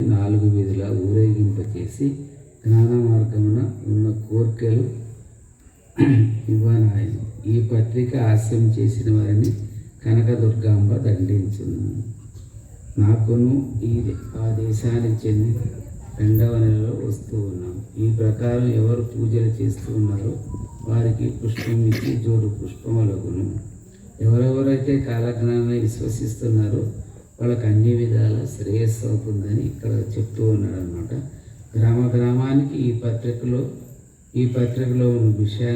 నాలుగు వీధుల ఊరేగింపచేసి జ్ఞాన మార్గమున ఉన్న కోర్కెలు ఇవ్వనాయను. ఈ పత్రిక హాస్యం చేసిన వారిని కనకదుర్గాంబ దండించును. నాకును ఈ ఆ దేశానికి చెంది రెండవ నెలలో వస్తూ ఉన్నాం. ఈ ప్రకారం ఎవరు పూజలు చేస్తూ ఉన్నారో వారికి పుష్పం ఇచ్చి జోడు పుష్పములగును. ఎవరెవరైతే కాలజ్ఞానాన్ని విశ్వసిస్తున్నారో వాళ్ళకి అన్ని విధాల శ్రేయస్సు అవుతుందని ఇక్కడ చెప్తూ ఉన్నాడు అనమాట గ్రామ గ్రామానికి ఈ పత్రికలో ఈ పత్రికలో ఉన్న విషయా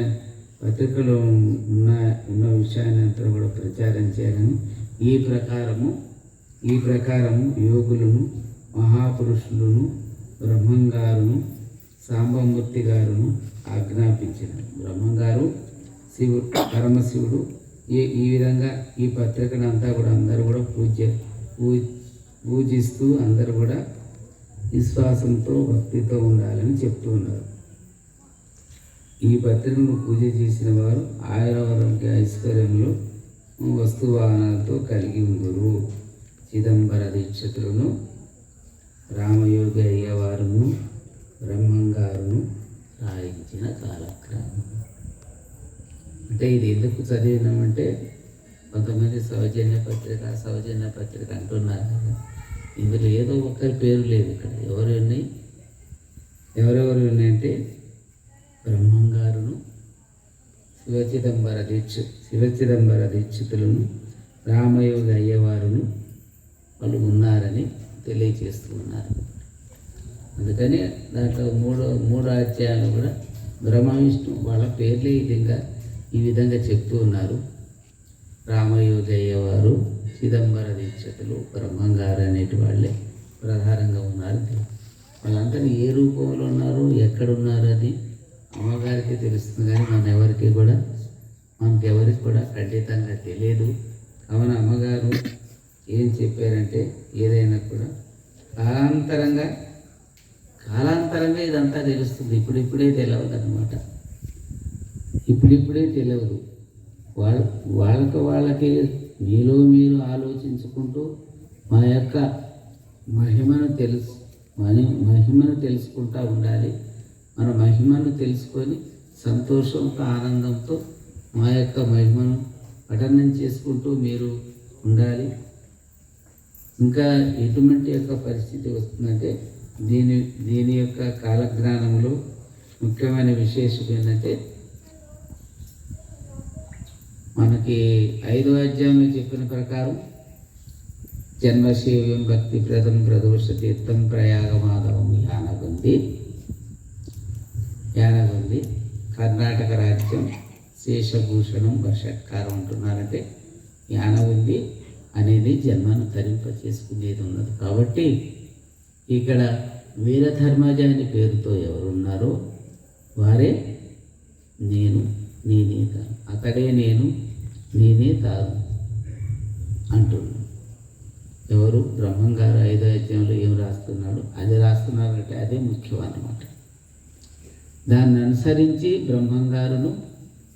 పత్రికలో ఉన్న ఉన్న విషయాన్ని అంతా కూడా ప్రచారం చేయాలని ఈ ప్రకారము ఈ ప్రకారము యోగులను మహాపురుషులను బ్రహ్మంగారును సాంబమూర్తి గారును ఆజ్ఞాపించిన బ్రహ్మంగారు శివుడు పరమశివుడు ఈ ఈ విధంగా ఈ పత్రికను అంతా కూడా అందరూ కూడా పూజ చేస్తారు పూజిస్తూ అందరూ కూడా విశ్వాసంతో భక్తితో ఉండాలని చెప్తూ ఉన్నారు. ఈ పత్రికను పూజ చేసిన వారు ఆయురారోగ్య ఐశ్వర్యంలో వస్తు వాహనాలతో కలిగి ఉందరు చిదంబర దీక్షతులను రామయోగి అయ్యవారును బ్రహ్మంగారును రాయించిన కాలక్రమం. అంటే ఇది ఎందుకు చదివినామంటే కొంతమంది సౌజన్య పత్రిక సౌజన్య పత్రిక అంటున్నారు కదా. ఇందులో ఏదో ఒక్కరి పేరు లేదు ఇక్కడ. ఎవరు ఉన్నాయి? ఎవరెవరు ఉన్నాయంటే? బ్రహ్మం గారును శివచిదంబర దీక్ష శివచిదంబర దీక్షితులను రామయోగి అయ్యవారును వాళ్ళు ఉన్నారని తెలియచేస్తూ ఉన్నారు. అందుకని దాంట్లో మూడో మూడో అధ్యాయాలు కూడా బ్రహ్మ విష్ణు వాళ్ళ పేర్లే ఈ విధంగా ఈ విధంగా చెప్తూ ఉన్నారు. రామయోగయ్య వారు చిదంబర దీక్షతులు బ్రహ్మంగారు అనేటి వాళ్ళే ప్రధానంగా ఉన్నారు. వాళ్ళందరూ ఏ రూపంలో ఉన్నారు? ఎక్కడున్నారు అని అమ్మగారికి తెలుస్తుంది కానీ మన ఎవరికి కూడా మనకెవరికి కూడా ఖండితంగా తెలియదు. కావున అమ్మగారు ఏం చెప్పారంటే ఏదైనా కూడా కాలాంతరంగా కాలాంతరంగా ఇదంతా తెలుస్తుంది. ఇప్పుడిప్పుడే తెలియదు అనమాట ఇప్పుడిప్పుడే తెలియదు వాళ్ళ వాళ్ళకి వాళ్ళకి మీలో మీరు ఆలోచించుకుంటూ మా యొక్క మహిమను తెలుసు మని మహిమను తెలుసుకుంటూ ఉండాలి. మన మహిమను తెలుసుకొని సంతోషంతో ఆనందంతో మా యొక్క మహిమను పఠనం చేసుకుంటూ మీరు ఉండాలి. ఇంకా ఎటువంటి యొక్క పరిస్థితి వస్తుందంటే దీని దీని యొక్క కాలజ్ఞానంలో ముఖ్యమైన విశేషం ఏంటంటే మనకి ఐదో అధ్యాయంలో చెప్పిన ప్రకారం జన్మశీవ్యం భక్తి ప్రదం ప్రదోష తీర్థం ప్రయాగమాధవం యానగుంది. యానగుంది. కర్ణాటక రాజ్యం శేషభూషణం వర్షత్కారం అంటున్నారంటే యానగుంది అనేది జన్మను తరింప చేసుకునేది ఉన్నది. కాబట్టి ఇక్కడ వీరధర్మజ అనే పేరుతో ఎవరున్నారో వారే నేను నేనేత అతడే నేను నేనే తాను అంటుంది. ఎవరు బ్రహ్మం గారు ఐదో అధ్యాయంలో ఏం రాస్తున్నాడు అది రాస్తున్నారంటే అదే ముఖ్యం అన్నమాట దాన్ని అనుసరించి బ్రహ్మం గారును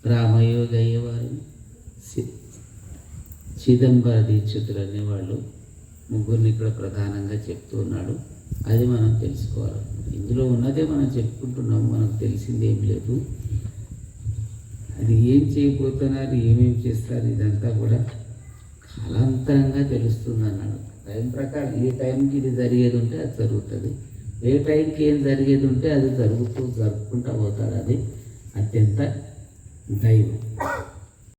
రామయోగి అయ్యేవారిని చిదంబర దీక్షితులు అనేవాళ్ళు ముగ్గురిని ఇక్కడ ప్రధానంగా చెప్తూ ఉన్నాడు. అది మనం తెలుసుకోవాలి. ఇందులో ఉన్నదే మనం చెప్పుకుంటున్నాము మనకు తెలిసింది ఏం లేదు. అది ఏం చేయబోతున్నారు ఏమేం చేస్తారు ఇదంతా కూడా కాలాంతరంగా తెలుస్తుంది అన్నాడు. టైం ప్రకారం ఏ టైంకి ఇది జరిగేది ఉంటే అది జరుగుతుంది. ఏ టైంకి ఏం జరిగేది ఉంటే అది జరుగుతూ జరుపుకుంటూ పోతాడు అది అత్యంత దైవం.